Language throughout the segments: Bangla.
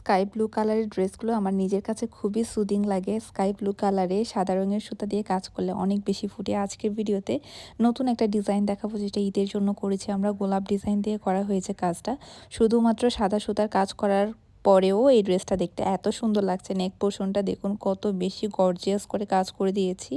স্কাই ব্লু কালারের ড্রেসগুলো আমার নিজের কাছে খুবই সুদিং লাগে। স্কাই ব্লু কালারে সাদা রঙের সুতা দিয়ে কাজ করলে অনেক বেশি ফুটে। আজকের ভিডিওতে নতুন একটা ডিজাইন দেখাবো যেটা ঈদের জন্য করেছি আমরা। গোলাপ ডিজাইন দিয়ে করা হয়েছে কাজটা। শুধুমাত্র সাদা সুতার কাজ করার পরেও এই ড্রেসটা দেখতে এত সুন্দর লাগছে। নেক পোর্শনটা দেখুন, কত বেশি গর্জিয়াস করে কাজ করে দিয়েছি।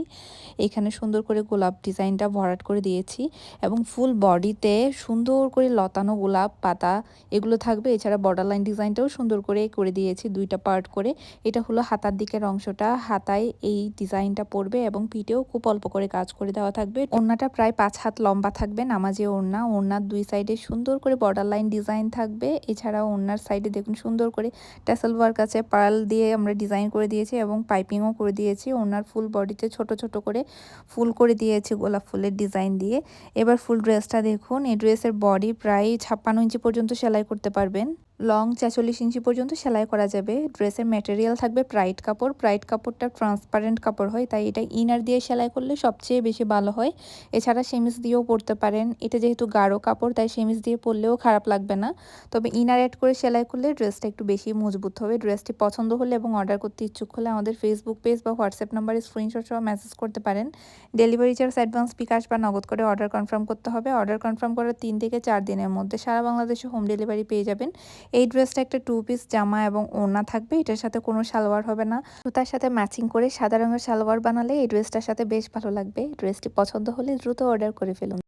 এখানে সুন্দর করে গোলাপ ডিজাইনটা ভরাট করে দিয়েছি এবং ফুল বডিতে সুন্দর করে লতানো গোলাপ পাতা এগুলো থাকবে। এছাড়া বর্ডার লাইন ডিজাইনটাও সুন্দর করে করে দিয়েছি দুইটা পার্ট করে। এটা হলো হাতার দিকের অংশটা। হাতায় এই ডিজাইনটা পড়বে এবং পিঠেও খুব অল্প করে কাজ করে দেওয়া থাকবে। ওড়নাটা প্রায় পাঁচ হাত লম্বা থাকবে নামাজে ওড়না। ওড়নার দুই সাইডে সুন্দর করে বর্ডার লাইন ডিজাইন থাকবে। এছাড়া ওড়নার সাইডে দেখুন সুন্দর করে ট্যাসেল ওয়ার্ক আছে পার্ল দিয়ে আমরা ডিজাইন করে দিয়েছি এবং পাইপিংও করে দিয়েছি। ওনার ফুল বডিতে ছোট ছোট করে ফুল করে দিয়েছি গোলাপ ফুলের ডিজাইন দিয়ে। এবার ফুল ড্রেসটা দেখুন, এই ড্রেসের বডি প্রায় ছাপ্পান্ন ইঞ্চি পর্যন্ত সেলাই করতে পারবেন। লং ছেচল্লিশ ইঞ্চি পর্যন্ত সেলাই করা যাবে। ড্রেসের ম্যাটেরিয়াল থাকবে প্রাইট কাপড়। প্রাইট কাপড়টা ট্রান্সপারেন্ট কাপড় হয়, তাই এটা ইনার দিয়ে সেলাই করলে সবচেয়ে বেশি ভালো হয়। এছাড়া সেমিস দিয়েও পরতে পারেন। এটা যেহেতু গাঢ় কাপড়, তাই সেমিস দিয়ে পরলেও খারাপ লাগবে না। তবে ইনার অ্যাড করে সেলাই করলে ড্রেসটা একটু বেশি মজবুত হবে। ড্রেসটি পছন্দ হলে এবং অর্ডার করতে ইচ্ছুক হলে আমাদের ফেসবুক পেজ বা হোয়াটসঅ্যাপ নাম্বারে স্ক্রিনশট সহ মেসেজ করতে পারেন। ডেলিভারি চার্জ অ্যাডভান্স বিকাশ বা নগদ করে অর্ডার কনফার্ম করতে হবে। অর্ডার কনফার্ম করার তিন থেকে চার দিনের মধ্যে সারা বাংলাদেশে হোম ডেলিভারি পেয়ে যাবেন। এই ড্রেসটা একটা টু পিস জামা এবং ওড়না থাকবে, এটার সাথে কোনো সালোয়ার হবে না। সুতার সাথে ম্যাচিং করে সাদা রঙের সালোয়ার বানালে এই ড্রেসটার সাথে বেশ ভালো লাগবে। ড্রেসটি পছন্দ হলে দ্রুত অর্ডার করে ফেলুন।